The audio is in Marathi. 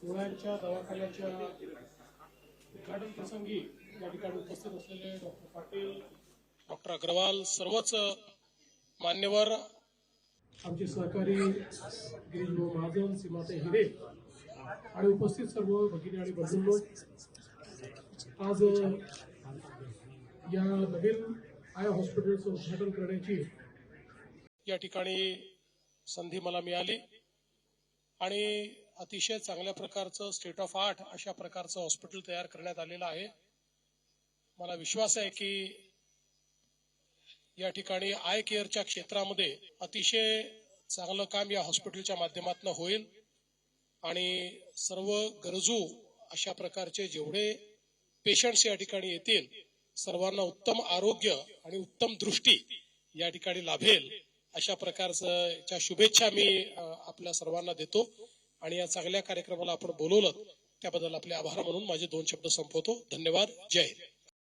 डोळ्यांच्या दवाखान्याच्या उद्घाटन प्रसंगी या ठिकाणी उपस्थित असलेले डॉक्टर पाटील डॉक्टर अग्रवाल सर्वच मान्यवर आमचे सहकारी गिरीशभाऊ महाजन सीमाते हिरे आणि उपस्थित सर्व भगिनी आणि बंधू आज या नवीन आय हॉस्पिटलचं उद्घाटन करण्याची या ठिकाणी संधी मला मिळाली. आणि अतिशय चांगल्या प्रकारचं स्टेट ऑफ आर्ट अशा प्रकारचं हॉस्पिटल तयार करण्यात आलेलं आहे. मला विश्वास आहे की या ठिकाणी आय केअरच्या क्षेत्रामध्ये अतिशय चांगलं काम या हॉस्पिटलच्या माध्यमातून होईल. आणि सर्व गरजू अशा प्रकारचे जेवढे पेशंट्स या ठिकाणी येतील सर्वांना उत्तम आरोग्य आणि उत्तम दृष्टी या ठिकाणी लाभेल. अशा प्रकारचं शुभेच्छा मी आपल्या सर्वांना देतो. आणि या चांगल्या कार्यक्रमाला आपण बोलवलं त्याबद्दल आपले आभार म्हणून माझे दोन शब्द संपवतो. धन्यवाद. जय हिंद.